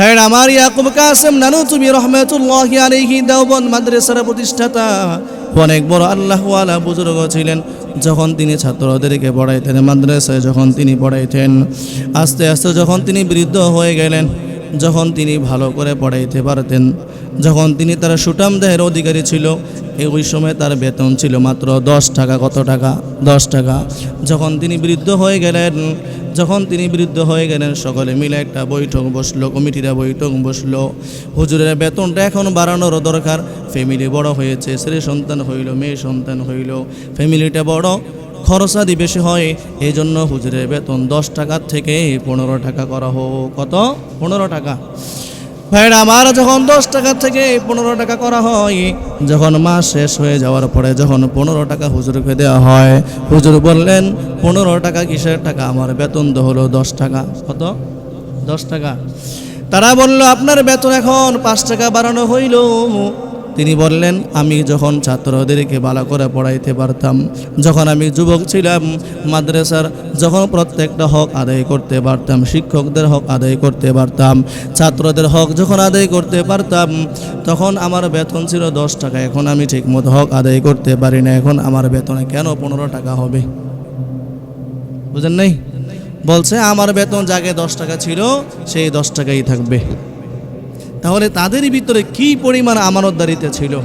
ভাইয়ের আমার ইয়াকুব কাসেম নানু, তুমি রহমতুল্লাহ আলাইহি দেওবন্দ মাদ্রাসার প্রতিষ্ঠাতা। অনেক বড় আল্লাহ আল্লাহওয়ালা বুজুর্গ ছিলেন। যখন তিনি ছাত্রদেরকে পড়াইতেন মাদ্রাসায়, যখন তিনি পড়াইতেন, আস্তে আস্তে যখন তিনি বৃদ্ধ হয়ে গেলেন, যখন তিনি ভালো করে পড়াইতে পারতেন, যখন তিনি তার সুটাম দেহের অধিকারী ছিল ওই সময় তার বেতন ছিল মাত্র দশ টাকা, কত টাকা? দশ টাকা। যখন তিনি বৃদ্ধ হয়ে গেলেন যখন তিনি বৃদ্ধ হয়ে গেলেন, সকলে মিলে একটা বৈঠক বসল, কমিটিরা বৈঠক বসল। হুজুরের বেতনটা এখন বাড়ানোর দরকার। ফ্যামিলি বড় হয়েছে, ছেলে সন্তান হইল, মেয়ে সন্তান হইল। ফ্যামিলিটা বড়, খরচাদি বেশি হয় এই জন্য হুজুরের বেতন দশ টাকার থেকে পনেরো টাকা করা হোক। কত? পনেরো টাকা। ভাইরা আমার যখন দশ টাকা থেকে পনেরো টাকা করা হয়, যখন মাস শেষ হয়ে যাওয়ার পরে যখন পনেরো টাকা হুজুরকে দেওয়া হয়, হুজুর বললেন, পনেরো টাকা কিসের টাকা? আমার বেতন তো হলো দশ টাকা। কত? দশ টাকা। তারা বলল, আপনার বেতন এখন পাঁচ টাকা বাড়ানো হইল। তিনি বললেন, আমি যখন ছাত্রদেরকে ভালো করে পড়াইতে পারতাম, যখন আমি যুবক ছিলাম, মাদ্রাসার যখন প্রত্যেকটা হক আদায় করতে পারতাম, শিক্ষকদের হক আদায় করতে পারতাম, ছাত্রদের হক যখন আদায় করতে পারতাম, তখন আমার বেতন ছিল দশ টাকা। এখন আমি ঠিকমতো হক আদায় করতে পারি না। এখন আমার বেতনে কেন পনেরো টাকা হবে? বুঝেন নাই? বলছে, আমার বেতন যাকে দশ টাকা ছিল, সেই দশ টাকাই থাকবে। তাহলে তাদের ভিতরে কি পরিমাণ আমানতদারিতে ছিল?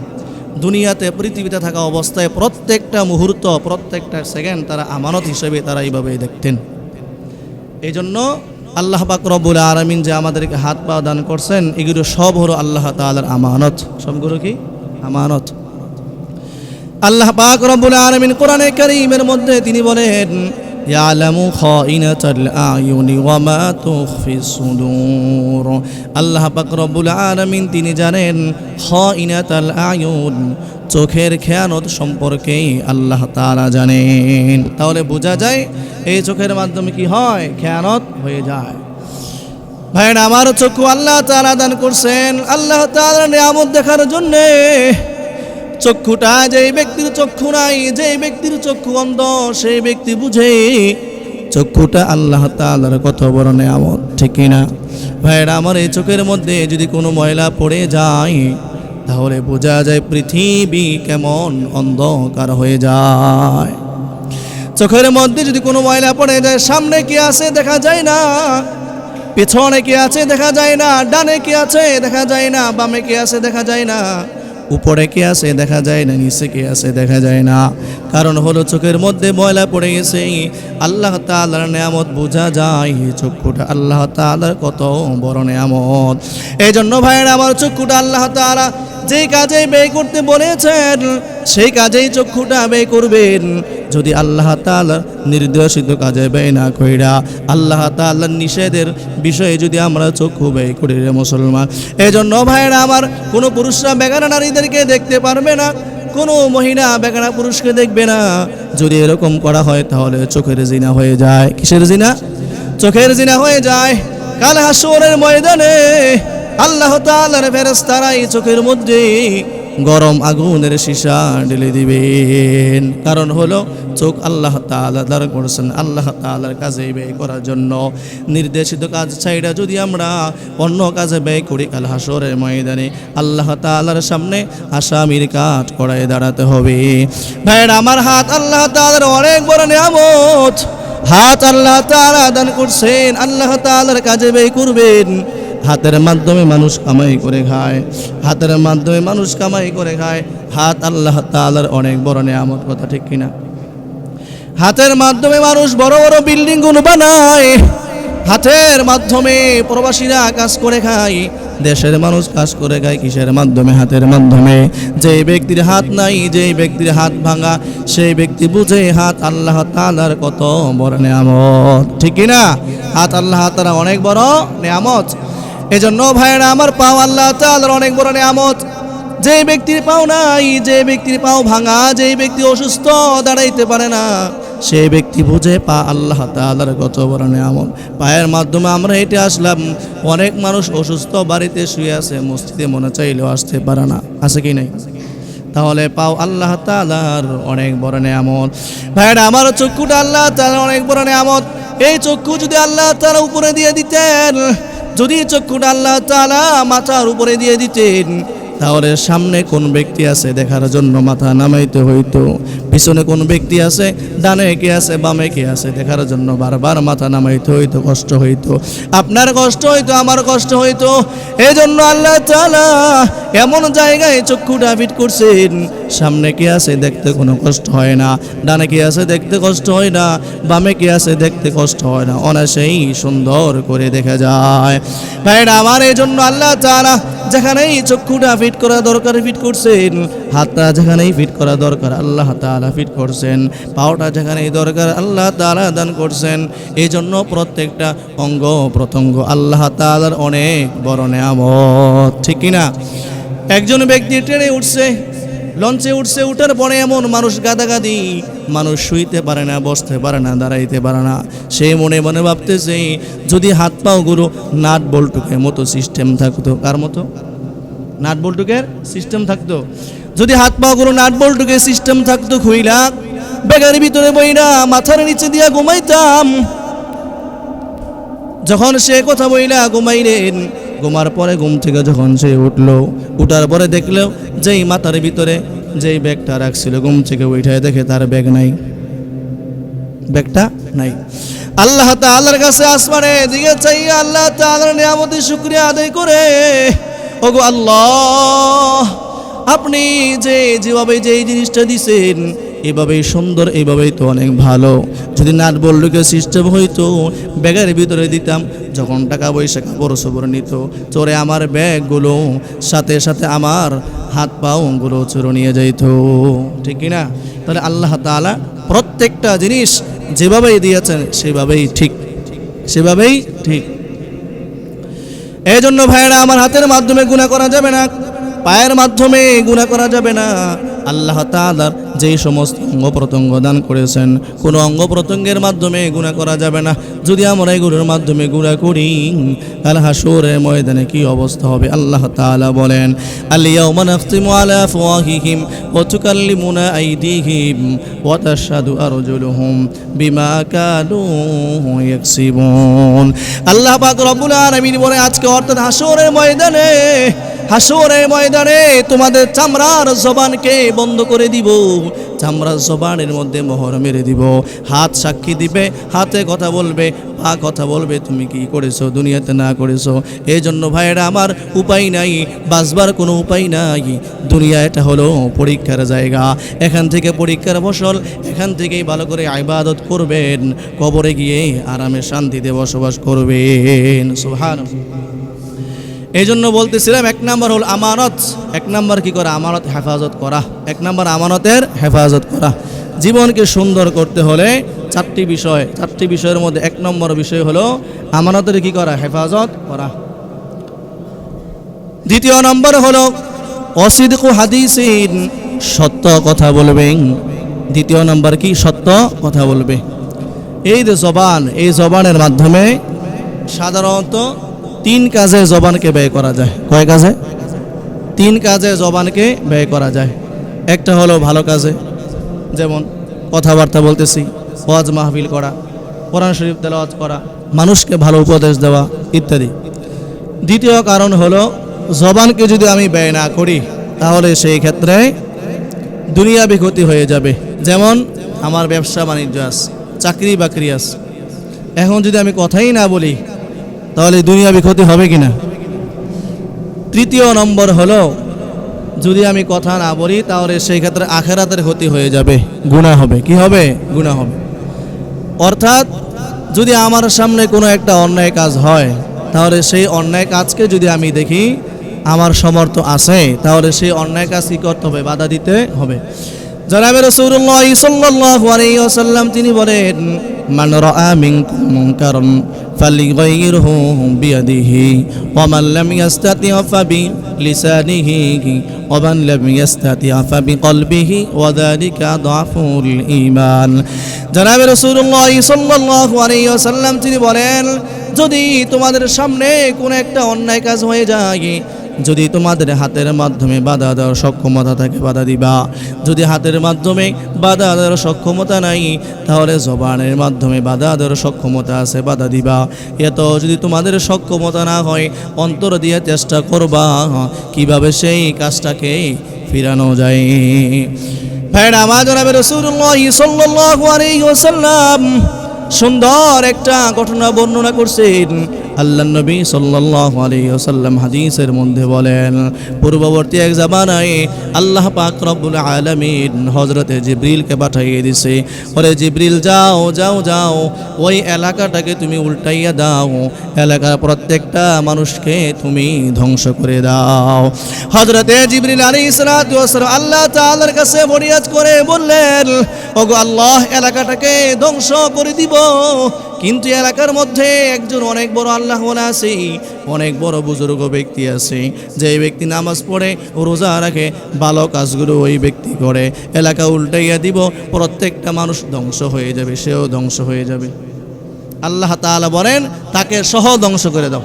দুনিয়াতে পৃথিবীতে থাকা অবস্থায় প্রত্যেকটা মুহূর্ত, প্রত্যেকটা সেকেন্ড তারা আমানত হিসেবে তারা এইভাবেই দেখতেন। এই জন্য আল্লাহ পাক রব্বুল আলমিন যে আমাদেরকে হাত পা দান করছেন, এগুলো সব হলো আল্লাহ তালার আমানত। সবগুলো কি? আমানত। আল্লাহ পাক রব্বুল আলামিন কোরআনে কারীমের মধ্যে তিনি বলেন খাইনাতাল আয়ুনি ওয়া মা তুখফিস সুদূর আল্লাহ পাক রব্বুল আলামিন তিনি জানেন খাইনাতাল আয়ুন, চোখের খেয়ানত সম্পর্কে আল্লাহ তাআলা জানেন। তাহলে বোঝা যায় এই চোখের মাধ্যমে কি হয়? খেয়ানত হয়ে যায়। ভাইয়ের, আমার চক্ষু আল্লাহ তাআলা দান করছেন। আল্লাহ তাআলার নিয়ামত দেখার জন্যে চক্ষুটা যেই ব্যক্তির চক্ষু নাই, যেই ব্যক্তির চক্ষু অন্ধ, সেই ব্যক্তি বুঝে চক্ষুটা আল্লাহ তাআলার কত বড় নেয়ামত, ঠিক না? ভাইরা আমার এই চোখের মধ্যে যদি কোনো ময়লা পড়ে যায়, তাহলে বোঝা যায় পৃথিবী কেমন অন্ধকার হয়ে যায়। চোখের মধ্যে যদি কোনো ময়লা পড়ে যায়, সামনে কি আছে দেখা যায় না, পেছনে কি আছে দেখা যায় না, ডানে কি আছে দেখা যায় না, বামে কি আছে দেখা যায় না উপরে কে আছে? দেখা যায় না, নিচে কে আছে? দেখা যায় না। কারণ হলো চোখের মধ্যে ময়লা পড়ে গেছে। আল্লাহ তালার নিয়ামত বোঝা যায়। চক্ষুটা আল্লাহ তালার কত বড় নিয়ামত। এই জন্য ভাইয়ের, আমার চক্ষুটা আল্লাহ তাআলা যেই কাজে ব্যয় করতে বলেছেন সেই কাজেই চক্ষুটা ব্যয় করবেন। যদি আল্লাহ তাআলার নির্দেশিত কাজে ব্যয় না কইরা আল্লাহ তাআলার নিষেধের বিষয়ে যদি আমরা চক্ষু ব্যয় করি রে মুসলমান এই জন্য ভাইয়েরা আমার কোনো পুরুষরা বেগানা নারীদেরকে দেখতে পারবে না, কোনো মহিলা বেগানা পুরুষকে দেখবে না। যদি এরকম করা হয় তাহলে চোখের জিনা হয়ে যায়। কিসের জিনা? চোখের জিনা হয়ে যায়। কাল হাসরের ময়দানে আল্লাহ তালার তাআলার ফেরেশতারাই চোখের মধ্যে গরম আগুনের সীসা ঢেলে দিবেন। কারণ হলো চোখ আল্লাহ দ্বারা করেছেন, আল্লাহ তালার কাজে ব্যয় করার জন্য। নির্দেশিত কাজ ছাইড়া যদি আমরা অন্য কাজে ব্যয় করি কাল হাসরের ময়দানে আল্লাহ তাআলার সামনে আসামির কাঠ করায় দাঁড়াতে হবে। ভাইয়ের, আমার হাত আল্লাহ তালার অনেক বড় নিয়ামত। হাত আল্লাহ তাআলা দান করছেন, আল্লাহ তালার কাজে ব্যয় করবেন। হাতের মাধ্যমে মানুষ কামাই করে খায়, হাতের মাধ্যমে মানুষ কামাই করে খায়, হাত আল্লাহ তালার অনেক বড় নিয়ামত, কথা ঠিক কিনা? হাতের মাধ্যমে মানুষ বড় বড় বিল্ডিংগুলো বানায়, হাতের মাধ্যমে প্রবাসীরা কাজ করে খায়, দেশের মানুষ কাজ করে খায় কিসের মাধ্যমে? হাতের মাধ্যমে। যে ব্যক্তির হাত নাই যে ব্যক্তির হাত ভাঙা, সেই ব্যক্তি বুঝে হাত আল্লাহ তাআলার কত বড় নিয়ামত, ঠিক কিনা? হাত আল্লাহ তাআলা অনেক বড় নিয়ামত। এজন্য ভাইয়েরা, আমার পাও আল্লাহ তাআলার অনেক বড় নিয়ামত। যে ব্যক্তির পাও নাই যে ব্যক্তির পাও ভাঙা যে ব্যক্তি অসুস্থ, দাঁড়াইতে পারে না, সেই ব্যক্তি বুঝে পা আল্লাহ তাআলার কত বড় নিয়ামত। পায়ের মাধ্যমে আমরা হেঁটে আসলাম, অনেক মানুষ অসুস্থ বাড়িতে শুয়ে আছে, মসজিদে মনে চাইলেও আসতে পারে না। আছে কি নাই? তাহলে পাও আল্লাহ তাআলার অনেক বড় নিয়ামত। ভাইরা আমার চক্ষুটা আল্লাহ তাআলার অনেক বড় নিয়ামত। এই চক্ষু যদি আল্লাহ তাআলা উপরে দিয়ে দিতেন যদি চক্ষুটা আল্লাহ তালা মাথার উপরে দিয়ে দিতেন, তাহলে সামনে কোন ব্যক্তি আছে দেখার জন্য মাথা নামাইতে হইতো? পিছনে কোন ব্যক্তি আছে, ডানে কে আছে, বামে কে আছে, দেখার জন্য বারবার মাথা নামাইতে হইতো, কষ্ট হইতো। আপনার কষ্ট হইতো, আমার কষ্ট হইতো। এই জন্য আল্লাহ এমন জায়গায় চক্ষুটা ফিট করছেন, সামনে কে আছে দেখতে কোনো কষ্ট হয় না, ডানে কে আছে দেখতে কষ্ট হয় না, বামে কে আছে দেখতে কষ্ট হয় না অনাসেই সুন্দর করে দেখা যায়। ভাইরা, আমার এই জন্য আল্লাহ তাআলা যেখানেই চক্ষুটা ফিট করা দরকার, ফিট করছেন, হাতটা যেখানেই ফিট করা দরকার, আল্লাহ ফিট করছেন, পাওটা যেখানেই দরকার আল্লাহ তাআলা দান করছেন। এই জন্য প্রত্যেকটা অঙ্গ প্রত্যঙ্গ আল্লাহ তাআলার অনেক বড় নেয়ামত। ঠিক কিনা? একজন ব্যক্তি ট্রেনে উঠছে, লঞ্চে উঠছে, উঠার পরে এমন মানুষ গাদাগাদি, মানুষ শুইতে পারে না, বসতে পারে না, দাঁড়াইতে পারে না। সে মনে মনে ভাবতেছে, যদি হাত পাও গুরু, নাট বল্টুকের মতো সিস্টেম থাকতো। কার মতো? নাট বল্টুকের সিস্টেম থাকতো। যদি হাত পা নাট বল্টুকের সিস্টেম থাকতো খুইলা বেগার ভিতরে বইরা মাথার নিচে দিয়া ঘুমাইতাম। যখন সে কথা বইলা ঘুমাইলেন, ঘুমার পরে ঘুম থেকে যখন সে উঠল, উঠার পরে দেখল যেই মাথার ভিতরে যেই ব্যাগটা রাখছিল, ঘুম থেকে উঠায় দেখে তার ব্যাগ নাই। ব্যাগটা নাই। আল্লাহ তাআলার কাছে আসমানে দিকে চাই আল্লাহ তাআলার নিয়ামতের শুক্রিয়া আদায় করে, ওগো আল্লাহ আপনি যে যেভাবে যে এই জিনিসটা দিছেন, এভাবেই সুন্দর, এভাবেই তো অনেক ভালো। যদি নাট বল্লুকে সিস্টেম হইতো, ব্যাগের ভিতরে দিতাম, যখন টাকা পয়সা কাপড় সবর নিত, চোরে আমার ব্যাগগুলো, সাথে সাথে আমার হাত পাওগুলো চোর নিয়ে যাইত। ঠিক কি না তাহলে আল্লাহ তাআলা প্রত্যেকটা জিনিস যেভাবেই দিয়েছেন, সেভাবেই ঠিক। সেভাবেই ঠিক। এই জন্য ভাইয়েরা, আমার হাতের মাধ্যমে গুণা করা যাবে না। পায়ের মাধ্যমে গুণা করা যাবে না। আল্লাহ তাআলার যেই সমস্ত অঙ্গ প্রত্যঙ্গ দান করেছেন, কোনো অঙ্গ প্রত্যঙ্গের মাধ্যমে গুণা করা যাবে না। যদি আমরা এগুলোর মাধ্যমে গুণা করি কাল হাসুরের ময়দানে কি অবস্থা হবে? আল্লাহ তাআলা বলেন আলিয়াউমা নাখতিমু আলা আফওয়াহিহিম ওয়া তুকাল্লিমুনা আইদিহিম ওয়া তাশহাদু আরজুলুহুম বিমা কানু ইয়াকসিবুন। আল্লাহ পাক রব্বুল আলামিন বলে আজকে অর্থাৎ হাসরের ময়দানে হাসরের ময়দানে তোমাদের চামড়ার জবানকে বন্ধ করে দিব। চামড়ার জবানের মধ্যে মোহর মেরে দিব। হাত সাক্ষী দিবে, হাতে কথা বলবে, পা কথা বলবে, তুমি কি করেছ, দুনিয়াতে না করেছ? এই জন্য ভাইয়েরা, আমার উপায় নাই, বাঁচবার কোনো উপায় নাই। দুনিয়া এটা হলো পরীক্ষার জায়গা। এখান থেকে পরীক্ষার ফসল এখান থেকেই ভালো করে আইবাদত করবেন। কবরে গিয়ে আরামে শান্তিতে বসবাস করবেন। সুহান এই জন্য বলতেছিলাম, এক নাম্বার হল আমানত। এক নাম্বার কি করা? আমানত হেফাজত করা। এক নাম্বার আমানতের হেফাজত করা। জীবনকে সুন্দর করতে হলে চারটি বিষয়, চারটি বিষয়ের মধ্যে এক নম্বর বিষয় হলো আমানতের কি করা? হেফাজত করা। দ্বিতীয় নম্বর হলো অসিদকু হাদিসিন, সত্য কথা বলবেন দ্বিতীয় নম্বর কি? সত্য কথা বলবে। এই যে জবান, এই জবানের মাধ্যমে সাধারণত তিন কাজে জবানকে ব্যয় করা যায়। কয় কাজে? তিন কাজে জবানকে ব্যয় করা যায়। একটা হলো ভালো কাজে, যেমন কথাবার্তা বলতেছি, ওয়াজ মাহফিল করা, কোরআন শরীফ তেলাওয়াত করা, মানুষকে ভালো উপদেশ দেওয়া ইত্যাদি। দ্বিতীয় কারণ হলো, জবানকে যদি আমি ব্যয় না করি, তাহলে সেই ক্ষেত্রে দুনিয়া বিক্ষতি হয়ে যাবে। যেমন আমার ব্যবসা বাণিজ্য আছে, চাকরি বাকরি আছে। এখন যদি আমি কথাই না বলি তাহলে দুনিয়া বিক্ষতি হবে কিনা? তৃতীয় নম্বর হলো, যদি আমি কথা না বলি, তাহলে সেই ক্ষেত্রে আখেরাতের ক্ষতি হয়ে যাবে। গুণা হবে। কি হবে? গুণা হবে। অর্থাৎ, যদি আমার সামনে কোনো একটা অন্যায় কাজ হয়, তাহলে সেই অন্যায় কাজকে যদি আমি দেখি, আমার সমর্থ আছে, তাহলে সেই অন্যায় কাজ কী করতে হবে? বাধা দিতে হবে। জনাবে রসুল্লাহ সাল্লাল্লাহু আলাইহি ওয়াসাল্লাম তিনি বলেন ফালিগাইরহু বিয়াদিহি ওয়া মান লাম ইয়াস্তাতি ফাবি লিসানিহি ওয়া মান লাম ইয়াস্তাতি ফাবি কলবিহি ওয়া যালিকা দাফুল ঈমান। জনাবে রসুল্লাহ সাল্লাল্লাহু আলাইহি ওয়াসাল্লাম তিনি বলেন, যদি তোমাদের সামনে কোনো একটা অন্যায় কাজ হয়ে যায় যদি তোমাদের হাতের মাধ্যমে বাধা দেওয়ার সক্ষমতা থাকে, বাধা দিবা। যদি হাতের মাধ্যমে বাধা দেওয়ার সক্ষমতা নাই, তাহলে জবানের মাধ্যমে বাধা দেওয়ার সক্ষমতা আছে, বাধা দিবা। এত যদি তোমাদের সক্ষমতা না হয়, অন্তর দিয়ে চেষ্টা করবা, কীভাবে সেই কাজটাকে ফিরানো যায়। সুন্দর একটা ঘটনা বর্ণনা করছেন। আল্লাহ নবী সাল্লাল্লাহু আলাইহি ওয়াসাল্লাম হাদিসের মধ্যে বলেন, পূর্ববর্তী এক জামানায় আল্লাহ পাক রব্বুল আলামিন হযরতে জিবরিলকে পাঠিয়ে দিছে। ওরে জিবরিল, যাও যাও যাও, ওই এলাকাটাকে তুমি উল্টাইয়া দাও। এলাকার প্রত্যেকটা মানুষকে তুমি ধ্বংস করে দাও। হযরতে জিবরিল সালাতু ওয়াসালাম আল্লাহ তাআলার কাছে ফরিয়াদ করে বললেন, ওগো আল্লাহ, এলাকাটাকে ধ্বংস করে দিব। কিন্তু এলাকার মধ্যে একজন অনেক বড় আল্লাহ আছে, অনেক বড় বুজুর্গ ব্যক্তি আছে। যে ব্যক্তি নামাজ পড়ে, রোজা রাখে, ভালো কাজগুলো ওই ব্যক্তি করে। এলাকা উল্টাইয়া দিব, প্রত্যেকটা মানুষ ধ্বংস হয়ে যাবে, সেও ধ্বংস হয়ে যাবে। আল্লাহ তাআলা বলেন, তাকে সহ ধ্বংস করে দাও।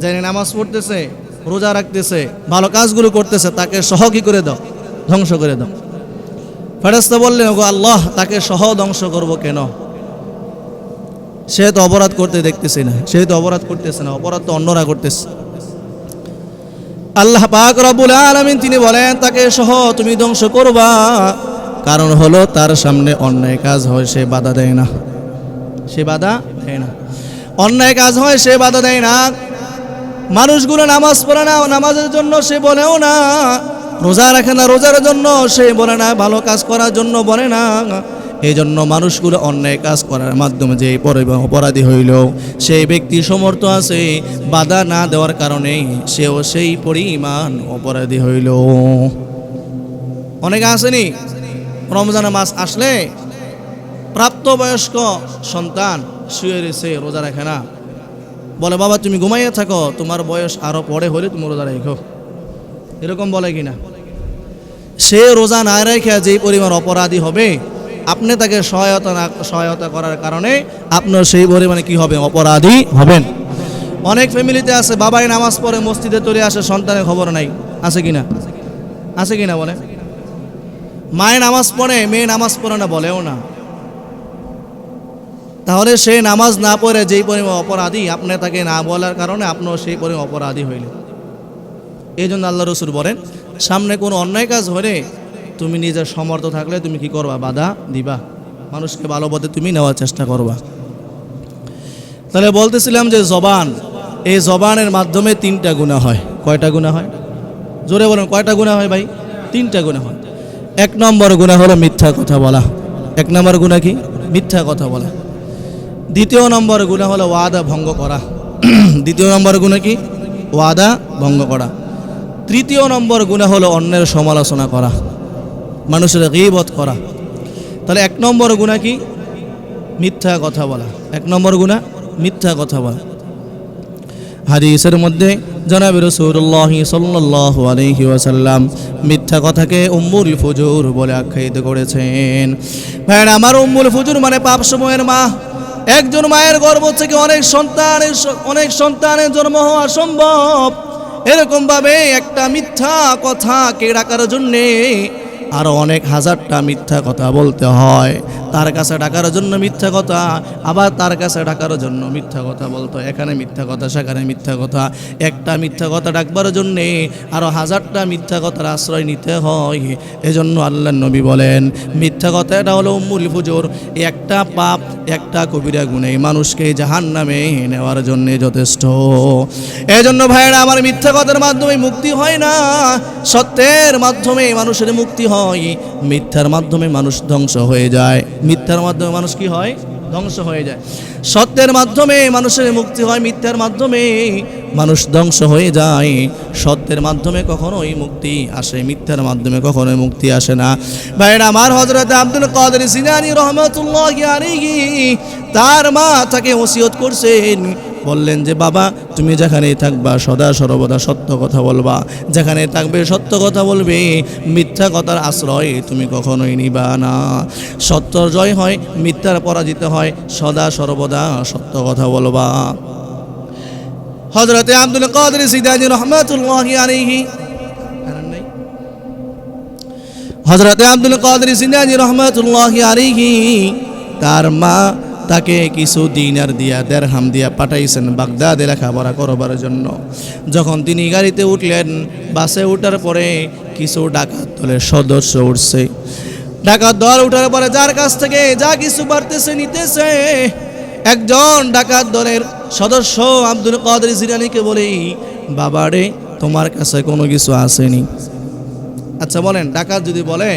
যিনি নামাজ পড়তেছে, রোজা রাখতেছে, ভালো কাজগুলো করতেছে, তাকে সহ কি করে দাও? ধ্বংস করে দাও। ফেরেস্তা বললেন, ওগো আল্লাহ, তাকে সহ ধ্বংস করব কেন? সে তো অপরাধ করতে দেখতেছি না, সে তো অপরাধ করতেছে না, অপরাধ তো অন্যরা করতেছে। আল্লাহ পাক রব্বুল আলামিন তিনি বলেন, তাকে সহ তুমি ধ্বংস করবা। কারণ হলো তার সামনে অন্যায় কাজ হয়, সে বাধা দেয় না। সে বাধা দেয় না। অন্যায় কাজ হয়, সে বাধা দেয় না। মানুষগুলো নামাজ পড়ে না, নামাজের জন্য সে বলেও না। রোজা রাখে না, রোজার জন্য সে বলে না, ভালো কাজ করার জন্য বলে না। এই জন্য মানুষগুলো অন্যায় কাজ করার মাধ্যমে যে পরি- অপরাধী হইল সেই ব্যক্তি সমর্থ আছে বাধা না দেওয়ার কারণে সেও সেই পরিমাণ অপরাধী হইল। অনেকে আসেনি রমজানের মাস আসলে প্রাপ্তবয়স্ক সন্তান শুয়ে রয়েছে, রোজা রাখে না। বলে, বাবা, তুমি ঘুমাইয়া থাকো, তোমার বয়স আরও পরে হলে তুমি রোজা রেখো। এরকম বলে কিনা? সে রোজা না রেখে যেই পরিমাণ অপরাধী হবে আপনি তাকে সহায়তা না সহায়তা করার কারণে আপনার সেই পরিমাণে কি হবে? অপরাধী হবেন। অনেক ফ্যামিলিতে আছে, বাবাই নামাজ পড়ে মসজিদে চলে আসে, সন্তানের খবর নাই। আছে কি না আছে কি না বলে? মায়ে নামাজ পড়ে, মেয়ে নামাজ পড়ে না বলেও না। তাহলে সে নামাজ না পড়ে যেই পরিমাণ অপরাধী, আপনি তাকে না বলার কারণে আপনিও সেই পরিমাণ অপরাধী হইলেন। এই জন্য আল্লাহ রসুল বলেন, সামনে কোনো অন্যায় কাজ হলে তুমি নিজের সমর্থ থাকলে তুমি কি করবা? বাধা দিবা। মানুষকে ভালো পথে তুমি নেওয়ার চেষ্টা করবা। তাহলে বলতেছিলাম যে জবান, এই জবানের মাধ্যমে তিনটা গুণা হয়। কয়টা গুণা হয়? জোরে বলেন, কয়টা গুণা হয় ভাই? তিনটা গুণা হয়। এক নম্বর গুণা হলো মিথ্যা কথা বলা। এক নম্বর গুণা কি? মিথ্যা কথা বলা। দ্বিতীয় নম্বর গুণা হলো ওয়াদা ভঙ্গ করা। দ্বিতীয় নম্বর গুণা কি? ওয়াদা ভঙ্গ করা। তৃতীয় নম্বর গুণা হলো অন্যের সমালোচনা করা। মানুষের গিবত করা। তাহলে এক নম্বর গুণা কি? মিথ্যা কথা বলা। এক নম্বর গুণা, মিথ্যা কথা বলা। হাদিসের মধ্যে জনাবি রসুল্লাহ সাল্লাহ আলহি ওয়াসাল্লাম মিথ্যা কথাকে উম্মুল ফুজুর বলে আখ্যায়িত করেছেন। ভাইয়ের, আমার উম্মুল ফুজুর মানে পাপ সময়ের মা। একজন মায়ের গর্ভ থেকে অনেক সন্তানের অনেক সন্তানের জন্ম হওয়া সম্ভব। এরকমভাবে একটা মিথ্যা কথাকে ডাকার জন্যে আরও অনেক হাজারটা মিথ্যা কথা বলতে হয়। তার কাছে ডাকার জন্য মিথ্যা কথা, আবার তার কাছে ডাকার জন্য মিথ্যা কথা বলতো। এখানে মিথ্যা কথা, সেখানে মিথ্যা কথা। একটা মিথ্যা কথা ডাকবার জন্যে আরও হাজারটা মিথ্যা কথার আশ্রয় নিতে হয়। এজন্য আল্লাহ নবী বলেন, মিথ্যা কথা এটা হলো মূল পুজোর একটা পাপ, একটা কবিরা গুণে মানুষকে জাহান নামে নেওয়ার জন্যে যথেষ্ট। এজন্য ভাইয়েরা, আমার মিথ্যা কথার মাধ্যমে মুক্তি হয় না। সত্যের মাধ্যমে মানুষের মুক্তি হয়। মিথ্যার মাধ্যমে মানুষ ধ্বংস হয়ে যায়। মিথ্যার মাধ্যমে মানুষ কি হয়? ধ্বংস হয়ে যায়। সত্যের মাধ্যমে মানুষের মুক্তি হয়, মিথ্যার মাধ্যমে মানুষ ধ্বংস হয়ে যায়। সত্যের মাধ্যমে কখনোই মুক্তি আসে, মিথ্যার মাধ্যমে কখনোই মুক্তি আসে না। ভাইরা আমার হজরত আব্দুল কাদের সিনানি রহমতুল্লাহ তার মা তাকে ওসিয়ত করছেন বললেন যে, বাবা, তুমি যেখানেই থাকবা, সদা সর্বদা সত্য কথা বলবা। যেখানে থাকবে, সত্য কথা বলবে, মিথ্যা কথার আশ্রয় তুমি কখনোই নিবা না। সত্য জয় হয়, মিথ্যার পরাজিত হয়, সদা সর্বদা সত্য কথা বলবা। হজরতে আব্দুল কাদের সিদাজি রহমতুল্লাহ আলাইহি। হজরতে আব্দুল কাদের সিদাজি রহমতুল্লাহ আলাইহি, তার মা তাকে কিছু দিনার দিয়া, দেড়হাম দিয়া পাঠাইছেন বাগদাদে লেখাপড়া করবার জন্য। যখন তিনি গাড়িতে উঠলেন, বাসে উঠার পরে কিছু ডাকাত দলের সদস্য উঠছে। ডাকাত দল উঠার পরে যার কাছ থেকে যা কিছু বাড়তেছে, নিতেছে। একজন ডাকাত দলের সদস্য আব্দুল কাদের জিরানিকে বলেই বাবা রে, তোমার কাছে কোনো কিছু আসেনি। আচ্ছা বলেন, ডাকাত যদি বলে,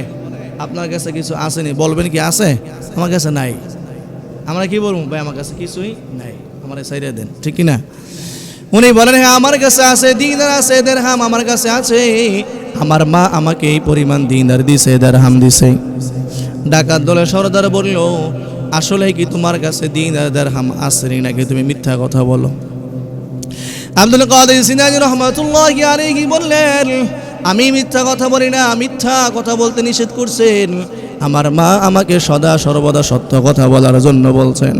আপনার কাছে কিছু আসেনি, বলবেন কি আছে? আমার কাছে নাই। আমরা কি বলব? ভাই, আমার কাছে কিছুই নাই। আমার সাইডে দেন, ঠিক কি না উনি বলেন হ্যাঁ আমার কাছে আছে দিনার আছে, দেড়হাম আমার কাছে আছে। আমার মা আমাকে এই পরিমাণ দিনার দিছে, দেড়হাম দিছে। ডাকাত দলের সরদার বলল, আসলে কি তোমার কাছে দিনার দেড়হাম আসেনি নাকি? তুমি মিথ্যা কথা বলো। আব্দুল কাদের সিনাজি রহমতুল্লাহ আলাইহি বললেন, আমি মিথ্যা কথা বলি না, মিথ্যা কথা বলতে নিষেধ করছেন। আমার মা আমাকে সদা সর্বদা সত্য কথা বলার জন্য বলছেন।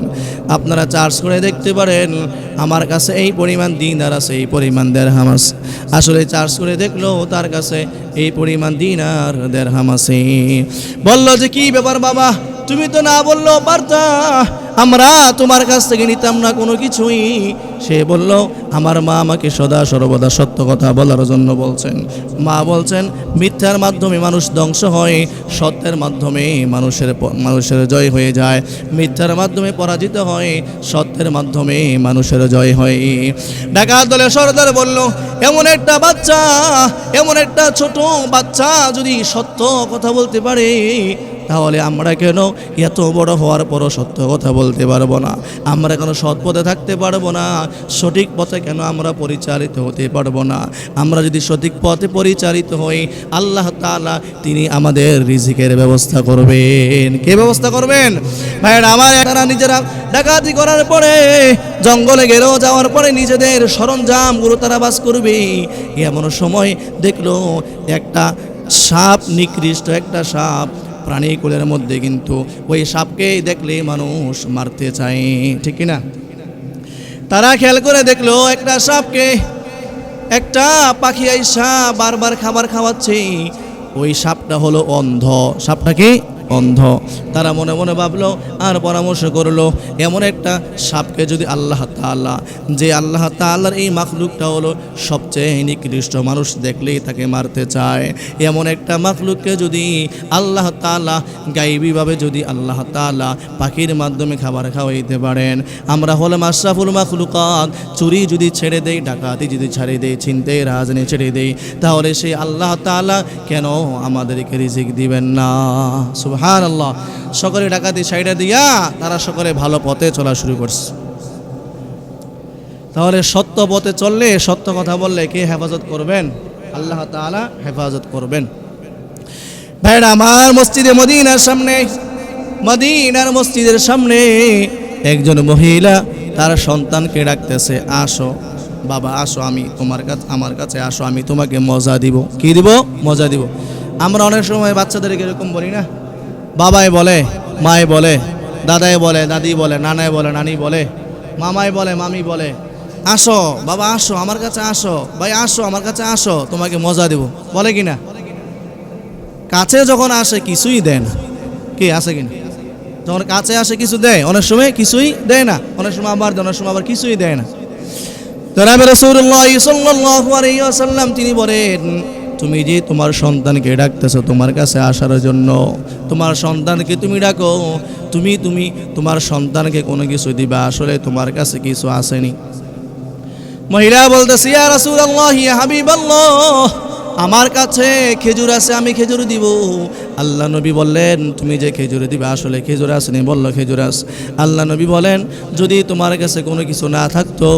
আপনারা চার্জ করে দেখতে পারেন, আমার কাছে এই পরিমাণ দিন আর আছে, এই পরিমাণ দেড়হাম আছে। আসলে চার্জ করে দেখল তার কাছে এই পরিমাণ দিন দিনার দেড়হাম আছে। বলল যে, কি ব্যাপার বাবা? তুমি তো না বলল পারতা। আমরা তোমার কাছ থেকে নিতাম না কোনো কিছুই। সে বলল, আমার মা আমাকে সদা সর্বদা সত্য কথা বলার জন্য বলছেন। মা বলছেন, মিথ্যার মাধ্যমে মানুষ ধ্বংস হয়, সত্যের মাধ্যমে মানুষের মানুষের জয় হয়ে যায়। মিথ্যার মাধ্যমে পরাজিত হয়, সত্যের মাধ্যমে মানুষের জয় হয়। ডাকাত দলের সর্দার বলল, এমন একটা বাচ্চা, এমন একটা ছোট বাচ্চা যদি সত্য কথা বলতে পারে তাহলে আমরা কেন এত বড় হওয়ার পরও সত্য কথা বলতে পারব না? আমরা কেন সৎ পথে থাকতে পারব না? সঠিক পথে কেন আমরা পরিচালিত হতে পারব না? আমরা যদি সঠিক পথে পরিচালিত হই, আল্লাহ তাআলা তিনি আমাদের রিজিকের ব্যবস্থা করবেন। কে ব্যবস্থা করবেন? ভাইয়ের, আমার তারা নিজেরা ডাকাতি করার পরে, জঙ্গলে গেলেও যাওয়ার পরে নিজেদের সরঞ্জামগুলো তারা বাস করবে। এমন সময় দেখল একটা সাপ নিকৃষ্ট, একটা সাপ প্রাণীকুলের মধ্যে কিন্তু ওই সাপকেই দেখলে মানুষ মারতে চায়, ঠিক না তারা খেয়াল করে দেখল একটা সাপকে, একটা পাখি আইসা বারবার খাবার খাওয়াচ্ছে। ওই সাপটা হলো অন্ধ। সাপটা কি? অন্ধ। তারা মনে মনে ভাবলো, আর পরামর্শ করল, এমন একটা সাপকে যদি আল্লাহ তাআলা যে আল্লাহ তাআলার এই মাখলুকটা হলো সবচেয়ে নিকৃষ্ট মানুষ দেখলেই তাকে মারতে চায়। এমন একটা মাখলুককে যদি আল্লাহ তাআলা, গাইবীভাবে যদি আল্লাহ তাআলা পাখির মাধ্যমে খাবার খাওয়াইতে পারেন। আমরা হলাম আশরাফুল মাখলুকাত। চুরি যদি ছেড়ে দেই, ডাকাতি যদি ছেড়ে দেই, ছিনতে, রাজনী ছেড়ে দেই, তাহলে সেই আল্লাহ তাআলা কেন আমাদেরকে রিজিক দিবেন না? সুবহান আল্লাহ সকলে ডাকাতি সাইডে দিয়া তারা সকলে ভালো পথে চলা শুরু করছে। তাহলে সত্য পথে চললে, সত্য কথা বললে কে হেফাজত করবেন? আল্লাহ তাআলা হেফাজত করবেন। ভাইরা, আমার মসজিদে মদিনার সামনে, মদিনার মসজিদের সামনে একজন মহিলা তার সন্তানকে ডাকতেছে, আসো, বাবা, আসো আমি তোমার কাছে, আমার কাছে আসো, আমি তোমাকে মজা দিব। কি দিব? মজা দিব। আমরা অনেক সময় বাচ্চাদেরকে এরকম বলি না। বাবাই বলে মায় বলে, দাদাই বলে, দাদি বলে, নানাই বলে, নানি বলে, মামাই বলে, মামি বলে আসো, বাবা আসো, আমার কাছে আসো। ভাই, আসো, আমার কাছে আসো, তোমাকে মজা দেব। বলে কি না কাছে যখন আসে, কিছুই দেয় না। কি আছে কিনা? যখন কাছে আসে, কিছু দেয়। অনেক সময় কিছুই দেয় না। অনেক সময় আবার অনেক সময় আবার কিছুই দেয় না। তিনি বলেন, তুমি যে তোমার সন্তানকে ডাকতেছো তোমার কাছে আসার জন্য, তোমার সন্তানকে তুমি ডাকো, তুমি তুমি তোমার সন্তানকে কোনো কিছু দিবা, আসলে তোমার কাছে কিছু আসেনি। মহিলা বলতেছে, ইয়া রাসূলুল্লাহ, ইয়া হাবিবাল্লাহ, আমার কাছে খেজুর আছে, আমি খেজুর দিব। আল্লাহ নবী বললেন, তুমি যে খেজুর দিবে, আসলে খেজুর আসেনি বলল খেজুর আস আল্লাহ নবী বলেন, যদি তোমার কাছে কোনো কিছু না থাকতো,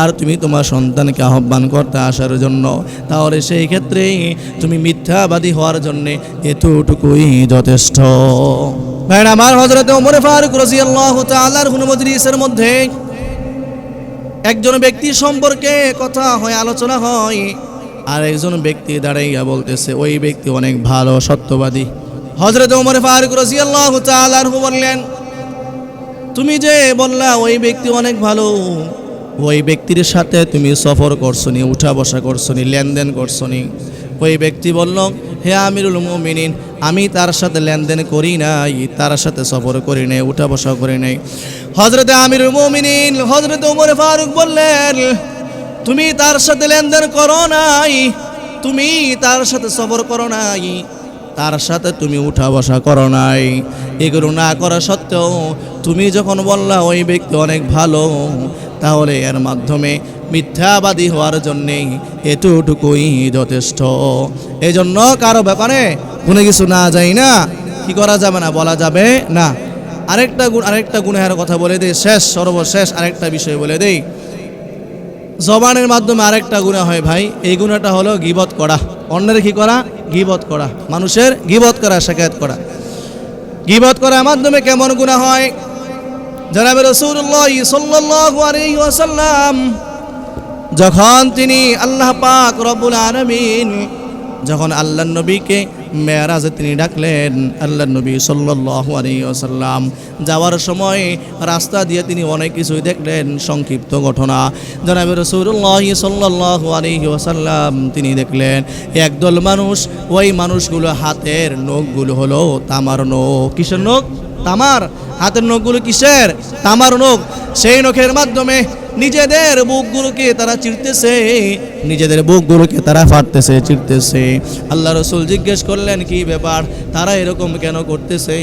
আর তুমি তোমার সন্তানকে আহ্বান করতে আসার জন্য, তাহলে সেই ক্ষেত্রে তুমি মিথ্যাবাদী হওয়ার জন্যে এতটুকুই যথেষ্ট। ভাই আমার হজরত ওমর ফারুক রাদিয়াল্লাহু তাআলার হুনমজলিসের মধ্যে একজন ব্যক্তি সম্পর্কে কথা হয়, আলোচনা হয় আর একজন ব্যক্তি দাঁড়াইয়া বলতেছে, ওই ব্যক্তি অনেক ভালো, সত্যবাদী। হজরত ওমর ফারুক রাদিয়াল্লাহু তাআলা আনহু বললেন, তুমি যে বললা ওই ব্যক্তি অনেক ভালো, ওই ব্যক্তির সাথে তুমি সফর করছ নি উঠা বসা করছ নি লেনদেন করছ নি ওই ব্যক্তি বলল, হে আমিরুল মুমিনিন আমি তার সাথে লেনদেন করি নাই, তার সাথে সফর করি নাই, উঠা বসা করি নাই। হজরতে আমির মুমিনিন হজরত উমর ফারুক বললেন, তুমি তার সাথে লেনদেন করো নাই, তুমি তার সাথে সফর করো নাই, তার সাথে তুমি উঠা বসা করো নাই। এগুলো না করা সত্ত্বেও তুমি যখন বললা, ওই ব্যক্তি অনেক ভালো, তাহলে এর মাধ্যমে মিথ্যাবাদী হওয়ার জন্যে এতটুকুই যথেষ্ট। এই জন্য কারও ব্যাপারে কোনো কিছু না যাই না, কি করা যাবে না, বলা যাবে না। আরেকটা গুণ, আরেকটা গুণের কথা বলে দেই, শেষ, সর্বশেষ আরেকটা বিষয় বলে দেই। জবানের মাধ্যমে আরেকটা গুণা হয় ভাই, এই গুণাটা হলো গিবত করা। অন্যের কি করা? গিবত করা। মানুষের গিবত করা শেখায়ত করা। গিবত করার মাধ্যমে কেমন গুণা হয়? জানাবে রসুল্লাহ সাল্লাল্লাহু আলাইহি ওয়াসাল্লাম যখন তিনি আল্লাহ পাক রব্বুল আলামিন, যখন আল্লাহ নবীকে মেয়ারাজে তিনি ডাকলেন আল্লাহ নবী সাল্লাল্লাহু আলাইহি যাওয়ার সময় রাস্তা দিয়ে তিনি অনেক কিছুই দেখলেন, সংক্ষিপ্ত ঘটনা। জনাবে রসুল্লাহ সাল্লাল্লাহু আলাইহি ওয়াসাল্লাম তিনি দেখলেন, একদল মানুষ, ওই মানুষগুলো হাতের নখগুলো হলো তামার নখ। কিসের নখ? তামার। হাতের নখগুলো কিসের? তামার নখ। সেই নখের মাধ্যমে নিজেদের বুকগুলোকে তারা চিরতেছে নিজেদের বুকগুলোকে তারা ফাটতেছে চিরতেছে আল্লাহ রসুল জিজ্ঞেস করলেন, কি ব্যাপার? তারা এরকম কেন করতেছে?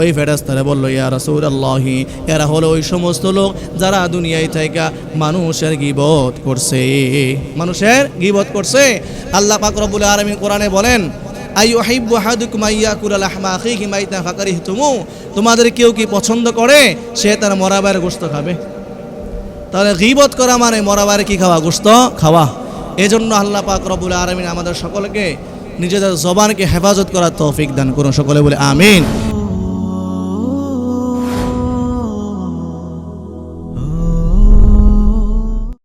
ওই ফেরাস তারা বলল, ইয়া রসুল আল্লাহি এরা হলো ওই সমস্ত লোক যারা দুনিয়ায় থাইকা মানুষের গিবত করছে। মানুষের গিবত করছে। আল্লাহ পাক রব্বুল আলামিন কোরআনে বলেন তোমাদের কেউ কি পছন্দ করে, সে তার মরাবার গোশত খাবে। তাহলে গিবত করা মানে মরাবারে কি খাওয়া? গোস্ত খাওয়া। এজন্য আল্লাহ পাক রবুল আরামিন আমাদের সকলকে নিজেদের জবানকে হেফাজত করার তৌফিক দান করুন। সকলে বলে আমিন।